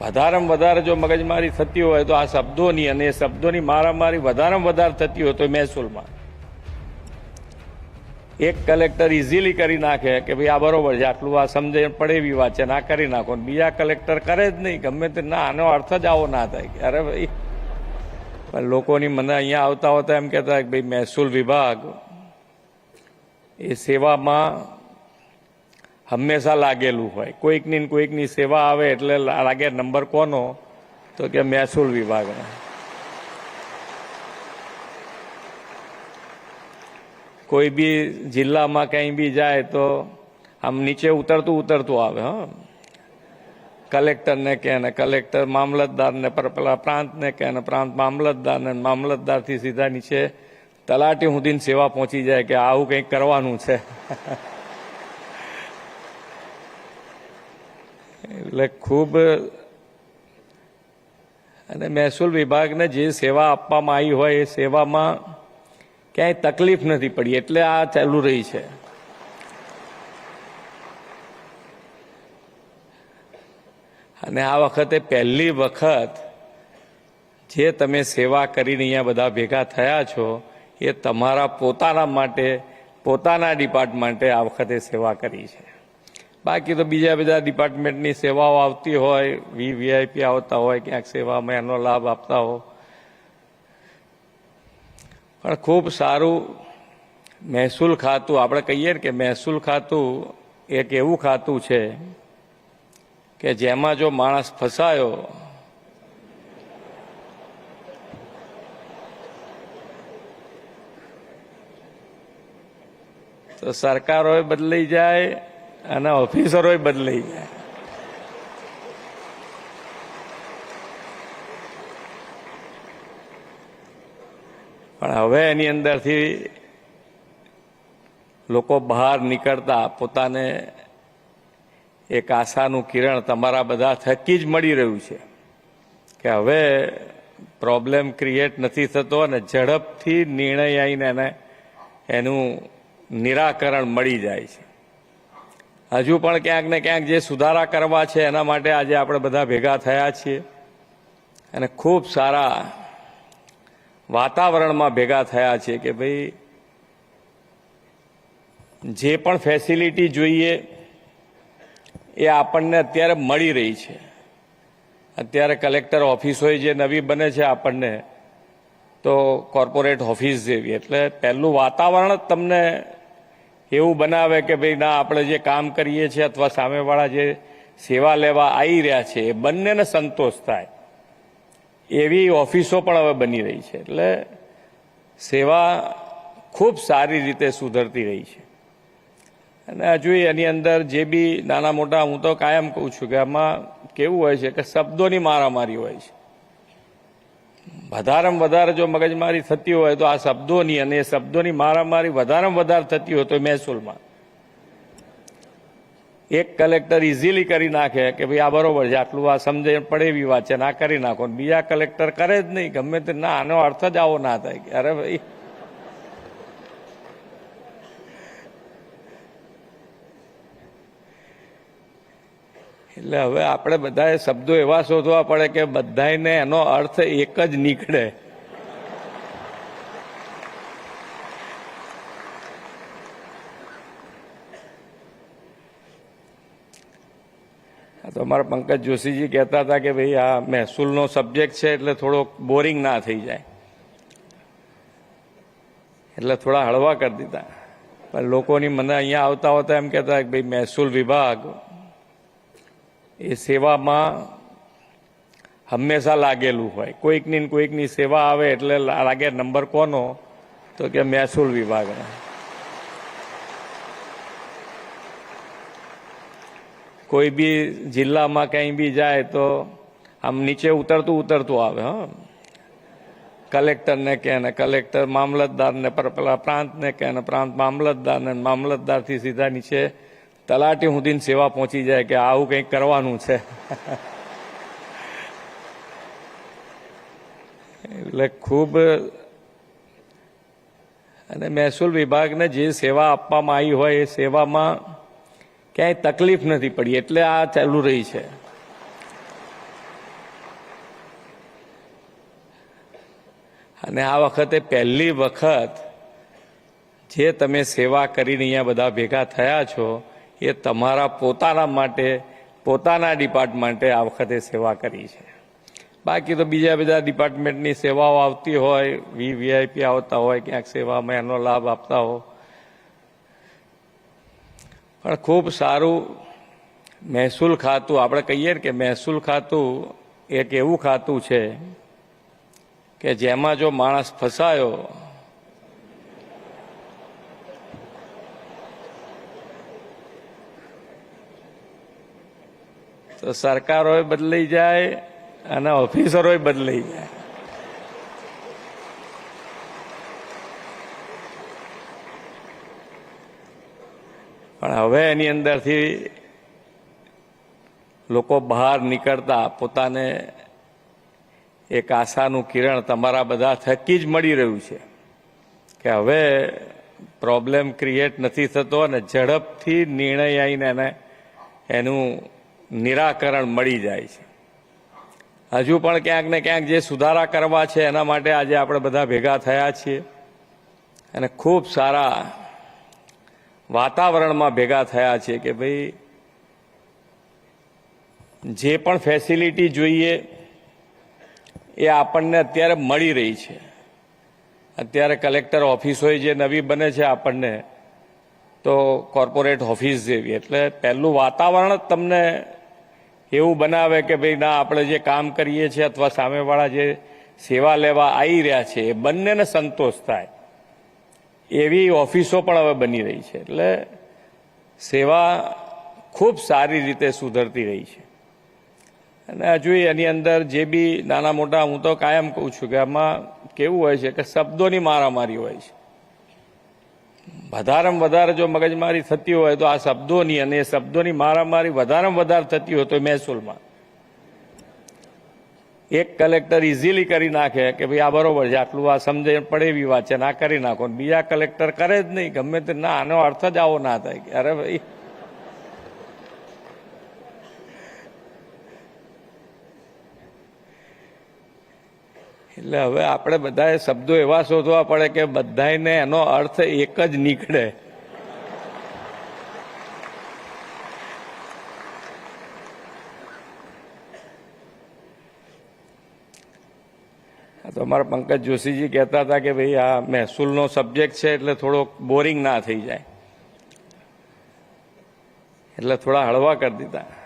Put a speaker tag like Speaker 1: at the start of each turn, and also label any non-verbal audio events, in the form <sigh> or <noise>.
Speaker 1: વધારેમાં વધારે જો મગજમારી થતી હોય તો આ શબ્દોની અને એ શબ્દોની મારામારી વધારેમાં વધારે થતી હોય તો મહેસૂલમાં. એક કલેક્ટર ઇઝીલી કરી નાખે કે ભાઈ આ બરોબર છે, આટલું આ સમજણ પડે એવી વાત છે, ના કરી નાખો. બીજા કલેક્ટર કરે જ નહીં, ગમે તે ના, આનો અર્થ જ આવો ના થાય કે અરે ભાઈ. પણ લોકોની મને અહીંયા આવતા હોતા એમ કહેતા કે ભાઈ મહેસૂલ વિભાગ એ સેવામાં હંમેશા લાગેલું હોય. કોઈકની ને કોઈકની સેવા આવે એટલે લાગે નંબર કોનો? તો કે મહેસૂલ વિભાગનો. કોઈ બી જિલ્લામાં કંઈ બી જાય તો આમ નીચે ઉતરતું ઉતરતું આવે, હા. કલેક્ટરને કહે ને કલેક્ટર મામલતદારને, પર પેલા પ્રાંતને કહે ને પ્રાંત મામલતદારને મામલતદારથી સીધા નીચે તલાટી સુધીની સેવા પહોંચી જાય કે આવું કંઈક કરવાનું છે. <laughs> એટલે ખૂબ, અને મહેસૂલ વિભાગને જે સેવા આપવામાં આવી હોય એ સેવામાં ક્યાંય તકલીફ નથી પડી, એટલે આ ચાલુ રહી છે. અને આ વખતે પહેલી વખત જે તમે સેવા કરીને અહીંયા બધા ભેગા થયા છો, એ તમારા પોતાના માટે, પોતાના ડિપાર્ટમેન્ટે આ વખતે સેવા કરી છે. બાકી તો બીજા બધા ડિપાર્ટમેન્ટની સેવાઓ આવતી હોય, વી વીઆઈપી આવતા હોય, ક્યાંક સેવામાં એનો લાભ આપતા હો. પણ ખૂબ સારું મહેસૂલ ખાતું, આપણે કહીએ ને કે મહેસૂલ ખાતું એક એવું ખાતું છે કે જેમાં જો માણસ ફસાયો, તો સરકારોએ બદલાઈ જાય અને ઓફિસરોય બદલાઈ જાય. પણ હવે એની અંદરથી લોકો બહાર નીકળતા પોતાને એક આશાનું કિરણ તમારા બધા થકી જ મળી રહ્યું છે કે હવે પ્રોબ્લેમ ક્રિએટ નથી થતો અને ઝડપથી નિર્ણય આવીને એને એનું નિરાકરણ મળી જાય છે. હજુ પણ ક્યાંક ને ક્યાંક જે સુધારા કરવા છે, એના માટે આજે આપણે બધા ભેગા થયા છીએ અને ખૂબ સારા વાતાવરણમાં ભેગા થયા છે કે ભાઈ જે પણ ફેસિલિટી જોઈએ એ આપણને અત્યારે મળી રહી છે. અત્યારે કલેક્ટર ઓફિસોય જે નવી બને છે આપણને, તો કોર્પોરેટ ઓફિસ જેવી. એટલે પહેલું વાતાવરણ જ તમને એવું બનાવે કે ભાઈ ના, આપણે જે કામ કરીએ છીએ અથવા સામેવાળા જે સેવા લેવા આવી રહ્યા છે, એ બંનેને સંતોષ થાય. એવી ઓફિસો પણ હવે બની રહી છે. એટલે સેવા ખૂબ સારી રીતે સુધરતી રહી છે. અને હજુ એની અંદર જે બી નાના મોટા, હું તો કાયમ કહું છું કે આમાં કેવું હોય છે કે શબ્દોની મારામારી હોય છે. વધારેમાં વધારે જો મગજમારી થતી હોય તો આ શબ્દોની અને એ શબ્દોની મારામારી વધારેમાં વધારે થતી હોય તો મહેસૂલમાં. એક કલેક્ટર ઇઝીલી કરી નાખે કે ભાઈ આ બરોબર છે, આટલું આ સમજણ પડે એવી વાત છે, ના કરી નાખો. બીજા કલેક્ટર કરે જ નહીં, ગમે તે ના, આનો અર્થ જ આવો ના થાય કે અરે ભાઈ એટલે હવે આપણે બધાએ શબ્દો એવા શોધવા પડે કે બધાને એનો અર્થ એક જ નીકળે. તો અમારા પંકજ જોશીજી કહેતા હતા કે ભાઈ આ મહેસૂલનો સબ્જેક્ટ છે એટલે થોડો બોરિંગ ના થઈ જાય. એટલે થોડા હળવા કરી દીધા. પણ લોકોની મને અહીંયા આવતા હોતા એમ કહેતા કે ભાઈ મહેસૂલ વિભાગ એ સેવામાં હંમેશા લાગેલું હોય. કોઈકની ને કોઈકની સેવા આવે એટલે લાગે નંબર કોનો? તો કે મહેસૂલ વિભાગનો. કોઈ બી જિલ્લામાં કંઈ બી જાય તો આમ નીચે ઉતરતું ઉતરતું આવે, હા. કલેક્ટરને કહે ને કલેક્ટર મામલતદારને, પર પેલા પ્રાંતને કહે ને પ્રાંત મામલતદારને, મામલતદારથી સીધા નીચે તલાટી સુધીની સેવા પહોંચી જાય કે આવું કંઈક કરવાનું છે. એટલે ખૂબ અને મહેસૂલ વિભાગને જે સેવા આપવામાં આવી હોય એ સેવામાં ક્યાંય તકલીફ નથી પડી, એટલે આ ચાલુ રહી છે. અને આ વખતે પહેલી વખત જે તમે સેવા કરીને અહીંયા બધા ભેગા થયા છો એ તમારા પોતાના માટે, પોતાના ડિપાર્ટમેન્ટે આ વખતે સેવા કરી છે. બાકી તો બીજા બધા ડિપાર્ટમેન્ટની સેવાઓ આવતી હોય, વી વીઆઈપી આવતા હોય, ક્યાંક સેવામાં એનો લાભ આપતા હો. પણ ખૂબ સારું મહેસૂલ ખાતું, આપણે કહીએ ને કે મહેસૂલ ખાતું એક એવું ખાતું છે કે જેમાં જો માણસ ફસાયો તો સરકારોય બદલાઈ જાય અને ઓફિસરોય બદલાઈ જાય. પણ હવે એની અંદરથી લોકો બહાર નીકળતા પોતાને એક આશાનું કિરણ તમારા બધા થકી જ મળી રહ્યું છે કે હવે પ્રોબ્લેમ ક્રિએટ નથી થતો અને ઝડપથી નિર્ણય આવીને એને એનું નિરાકરણ મળી જાય છે. હજુ પણ ક્યાંક ને ક્યાંક જે સુધારા કરવા છે એના માટે આજે આપણે બધા ભેગા થયા છીએ. અને ખૂબ સારા વાતાવરણમાં ભેગા થયા છે કે ભાઈ જે પણ ફેસિલિટી જોઈએ એ આપણને અત્યારે મળી રહી છે. અત્યારે કલેક્ટર ઓફિસોય જે નવી બને છે આપણને, તો કોર્પોરેટ ઓફિસ જેવી. એટલે પહેલું વાતાવરણ જ તમને એવું બનાવે કે ભાઈ ના, આપણે જે કામ કરીએ છીએ અથવા સામેવાળા જે સેવા લેવા આવી રહ્યા છે, એ બંનેને સંતોષ થાય. એવી ઓફિસો પણ હવે બની રહી છે. એટલે સેવા ખૂબ સારી રીતે સુધરતી રહી છે. અને હજુ એની અંદર જે બી નાના મોટા, હું તો કાયમ કહું છું કે આમાં કેવું હોય છે કે શબ્દોની મારામારી હોય છે. વધારેમાં વધારે જો મગજમારી થતી હોય તો આ શબ્દોની અને એ શબ્દોની મારામારી વધારેમાં વધારે થતી હોય તો મહેસૂલમાં. એક કલેક્ટર ઇઝીલી કરી નાખે કે ભાઈ આ બરોબર છે, આટલું આ સમજણ પડે એવી વાત છે, ના કરી નાખો. બીજા કલેક્ટર કરે જ નહીં, ગમે તે ના, આનો અર્થ જ આવો ના થાય કે અરે ભાઈ એટલે હવે આપણે બધાએ શબ્દો એવા શોધવા પડે કે બધાને એનો અર્થ એક જ નીકળે. તો અમારા પંકજ જોશીજી કહેતા હતા કે ભાઈ આ મહેસૂલનો સબ્જેક્ટ છે એટલે થોડો બોરિંગ ના થઈ જાય. એટલે થોડા હળવા કરી દીધા.